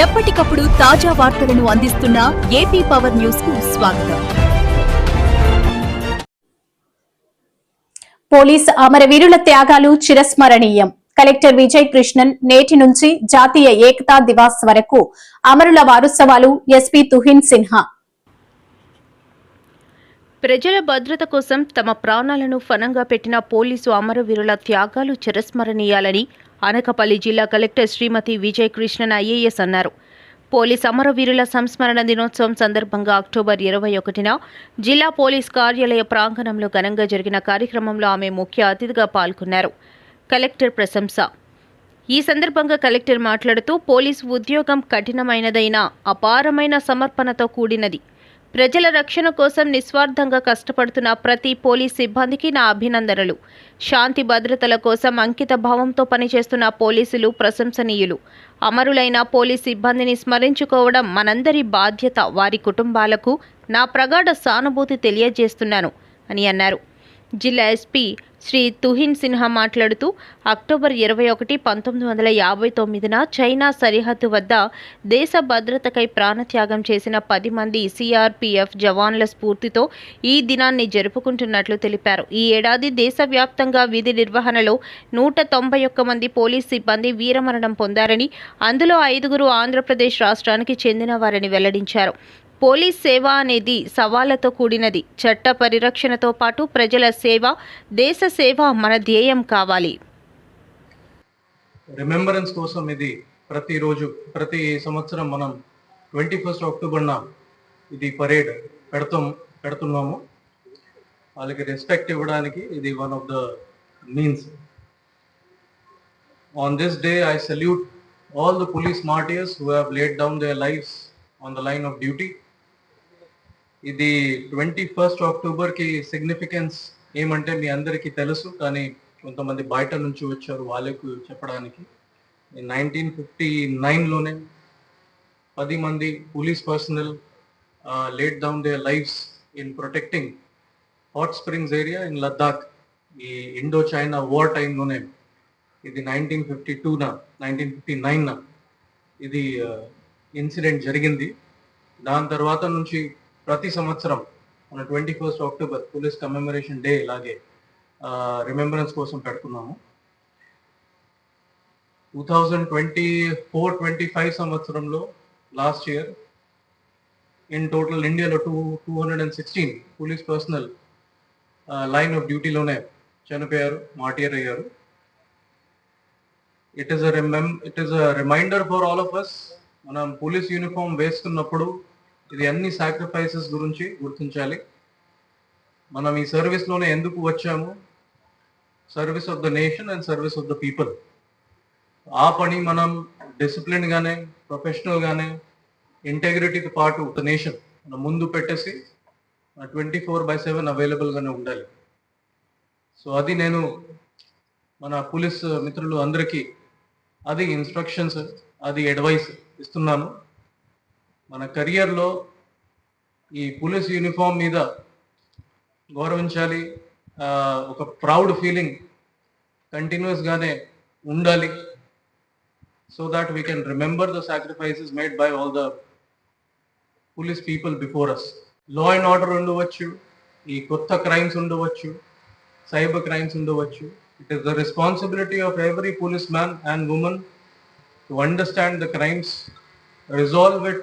ఎప్పటికప్పుడు తాజా వార్తలను అందిస్తున్న ఏపీ పవర్ న్యూస్కు స్వాగతం. పోలీస్ అమరవీరుల త్యాగాలు చిరస్మరణీయం. కలెక్టర్ విజయ్ కృష్ణన్ నేటి నుంచి జాతీయ ఏకతా దివాస్ వరకు అమరుల వారోత్సవాలు ఎస్పీ తుహిన్ సిన్హా. ప్రజల భద్రత కోసం తమ ప్రాణాలను ఫనంగా పెట్టిన పోలీసు అమరవీరుల త్యాగాలు చిరస్మరణీయాలని అనకపల్లి జిల్లా కలెక్టర్ శ్రీమతి విజయ్ కృష్ణన్ ఐఏఎస్ అన్నారు. పోలీస్ అమరవీరుల సంస్మరణ దినోత్సవం సందర్భంగా అక్టోబర్ ఇరవై ఒకటిన జిల్లా పోలీస్ కార్యాలయ ప్రాంగణంలో ఘనంగా జరిగిన కార్యక్రమంలో ఆమె ముఖ్య అతిథిగా పాల్గొన్నారు. కలెక్టర్ ప్రశంస. ఈ సందర్భంగా కలెక్టర్ మాట్లాడుతూ పోలీసు ఉద్యోగం కఠినమైనదైన అపారమైన సమర్పణతో కూడినది. ప్రజల రక్షణ కోసం నిస్వార్థంగా కష్టపడుతున్న ప్రతి పోలీస్ సిబ్బందికి నా అభినందనలు. శాంతి భద్రతల కోసం అంకిత భావంతో పనిచేస్తున్న పోలీసులు ప్రశంసనీయులు. అమరులైన పోలీస్ సిబ్బందిని స్మరించుకోవడం మనందరి బాధ్యత. వారి కుటుంబాలకు నా ప్రగాఢ సానుభూతి తెలియజేస్తున్నాను అని అన్నారు. జిల్లా ఎస్పీ శ్రీ తుహిన్ సిన్హా మాట్లాడుతూ అక్టోబర్ ఇరవై ఒకటి పంతొమ్మిది వందల యాభై తొమ్మిదిన చైనా సరిహద్దు వద్ద దేశ భద్రతకై ప్రాణత్యాగం చేసిన పది మంది సిఆర్పిఎఫ్ జవాన్ల స్ఫూర్తితో ఈ దినాన్ని జరుపుకుంటున్నట్లు తెలిపారు. ఈ ఏడాది దేశవ్యాప్తంగా విధి నిర్వహణలో నూట తొంభై ఒక్క మంది పోలీస్ సిబ్బంది వీరమరణం పొందారని అందులో ఐదుగురు ఆంధ్రప్రదేశ్ రాష్ట్రానికి చెందిన వారని వెల్లడించారు. పోలీస్ సేవ అనేది సవాళ్ళతో కూడినది. చట్ట పరిరక్షణతో పాటు ప్రజల సేవ దేశ సేవ మన ధ్యేయం కావాలి. రిమెంబరెన్స్ కోసం ఇది ప్రతిరోజు ప్రతి సంవత్సరం మనం ట్వంటీ ఫస్ట్ అక్టోబర్న ఇది పరేడ్ పెడతాం పెడుతున్నాము. వాళ్ళకి రెస్పెక్ట్ ఇవ్వడానికి ఇది one of the means on this day I salute all the police martyrs who have laid down their lives on the line of duty ఇది ట్వంటీ ఫస్ట్ అక్టోబర్కి సిగ్నిఫికెన్స్ ఏమంటే మీ అందరికీ తెలుసు కానీ కొంతమంది బయట నుంచి వచ్చారు వాళ్ళకు చెప్పడానికి. నైన్టీన్ ఫిఫ్టీ నైన్లోనే పది మంది police personnel laid down they lives in protecting Hot Springs area in Ladakh ఈ ఇండో చైనా వార్ టైంలోనే ఇది నైన్టీన్ ఫిఫ్టీ టూన నైన్టీన్ ఫిఫ్టీ నైన్న ఇది ఇన్సిడెంట్ జరిగింది. దాని తర్వాత నుంచి ప్రతి సంవత్సరం మన twenty first October police commemoration day ఇలాగే రిమెంబరెన్స్ కోసం పెడుతున్నాము. Two thousand twenty four twenty five సంవత్సరంలో లాస్ట్ ఇయర్ ఇన్ టోటల్ ఇండియాలో two two hundred and sixteen police personnel line of డ్యూటీలోనే చనిపోయారు మార్టియర్ అయ్యారు it is remem it is a reminder for all of us మనం police uniform వేసుకున్నప్పుడు ఇది అన్ని sacrifices గురించి గుర్తించాలి. మనం ఈ సర్వీస్లోనే ఎందుకు వచ్చాము? Service of the nation and service of the people ఆ పని మనం డిసిప్లిన్ గానే ప్రొఫెషనల్ గానే ఇంటెగ్రిటీతో పాటు ద నేషన్ మనం ముందు పెట్టేసి ట్వంటీ ఫోర్ బై సెవెన్ అవైలబుల్గానే ఉండాలి. సో అది నేను మన పోలీస్ మిత్రులు అందరికీ అది ఇన్స్ట్రక్షన్స్ అది అడ్వైస్ ఇస్తున్నాను. మన కెరియర్లో ఈ పోలీస్ యూనిఫామ్ మీద గౌరవించాలి ఒక ప్రౌడ్ ఫీలింగ్ కంటిన్యూస్గానే ఉండాలి so that we can remember the sacrifices made by all the police people before us law and order ఉండవచ్చు ఈ కొత్త క్రైమ్స్ ఉండవచ్చు సైబర్ క్రైమ్స్ ఉండవచ్చు. It is the responsibility of every police man and women to understand the crimes resolve it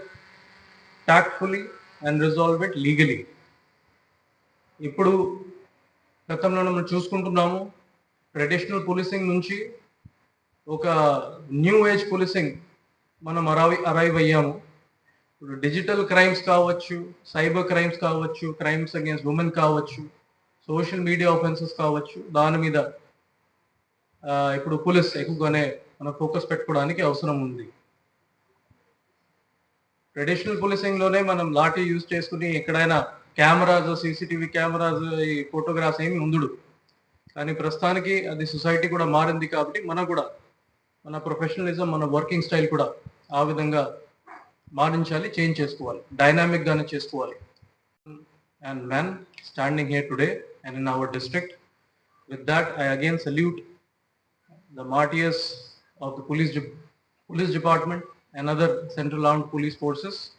tactfully and resolve it legally ఇప్పుడు గతంలో మనం చూసుకుంటున్నాము traditional policing నుంచి ఒక న్యూ ఏజ్ పోలీసింగ్ మనం అరైవ్ అరైవ్ అయ్యాము. ఇప్పుడు డిజిటల్ క్రైమ్స్ కావచ్చు సైబర్ క్రైమ్స్ కావచ్చు క్రైమ్స్ అగేన్స్ట్ ఉమెన్ కావచ్చు సోషల్ మీడియా ఆఫెన్సెస్ కావచ్చు దాని మీద ఇప్పుడు పోలీస్ ఎక్కువగానే మనం ఫోకస్ పెట్టుకోవడానికి అవసరం ఉంది. ట్రెడిషనల్ పోలీసింగ్లోనే మనం లాఠీ యూజ్ చేసుకుని ఎక్కడైనా కెమెరాస్ సీసీటీవీ కెమెరాస్ ఈ ఫోటోగ్రాఫ్స్ ఏమి ఉందుడు కానీ ప్రస్తుతానికి అది సొసైటీ కూడా మారింది కాబట్టి మనం కూడా మన ప్రొఫెషనలిజం మన వర్కింగ్ స్టైల్ కూడా ఆ విధంగా మారించాలి చేంజ్ చేసుకోవాలి. డైనామిక్ గానే చేసుకోవాలి. And man standing here today and in our district with that I again salute the martyrs of the police police department and other Central Armed Police Forces.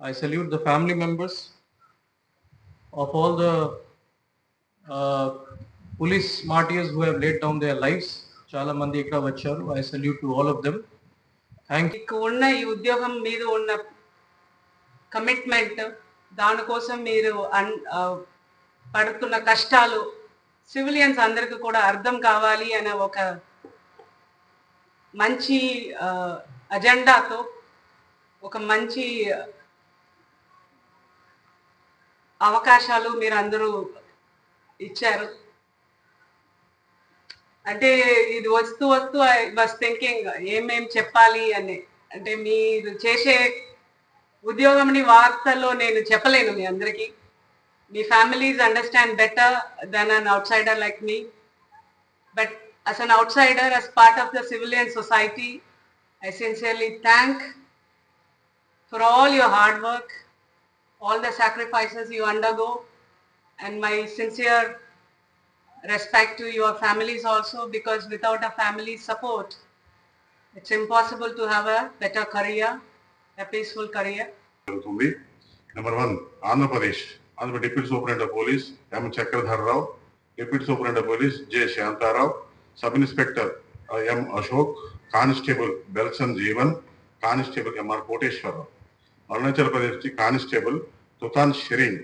I salute the family members of all the uh, police martyrs who have laid down their lives. చాలా మంది ఇక్కడ వచ్చారు I salute to all of them thank మీకు ఉన్న ఈ ఉద్యోగం మీద ఉన్న కమిట్మెంట్ దానికోసం మీరు పడుతున్న కష్టాలు సివిలియన్స్ అందరికీ కూడా అర్థం కావాలి అనే ఒక మంచి అజెండాతో ఒక మంచి అవకాశాలు మీరు అందరూ ఇచ్చారు. అంటే ఇది వస్తూ వస్తూ ఐ వాజ్ థింకింగ్ ఏమేం చెప్పాలి అని అంటే మీరు చేసే ఉద్యోగంని వార్తల్లో నేను చెప్పలేను మీ అందరికీ. మీ families understand better then an outsider like me. But as an outsider as part of the civilian I sincerely thank for all your hard work, all the sacrifices you undergo and my sincere respect to your families also because without a family support, it's impossible to have a better career, a peaceful career. Number one, Andhra Pradesh, Andhra Deputy Superintendent of Police, M. Chakradhar Rao, Deputy Superintendent of Police, J. Shantarao, Sub Inspector, M Ashok constable Belson Jeevan constable MR Koteswararao Arunachal Pradesh నుంచి constable తుకాన్ Tshering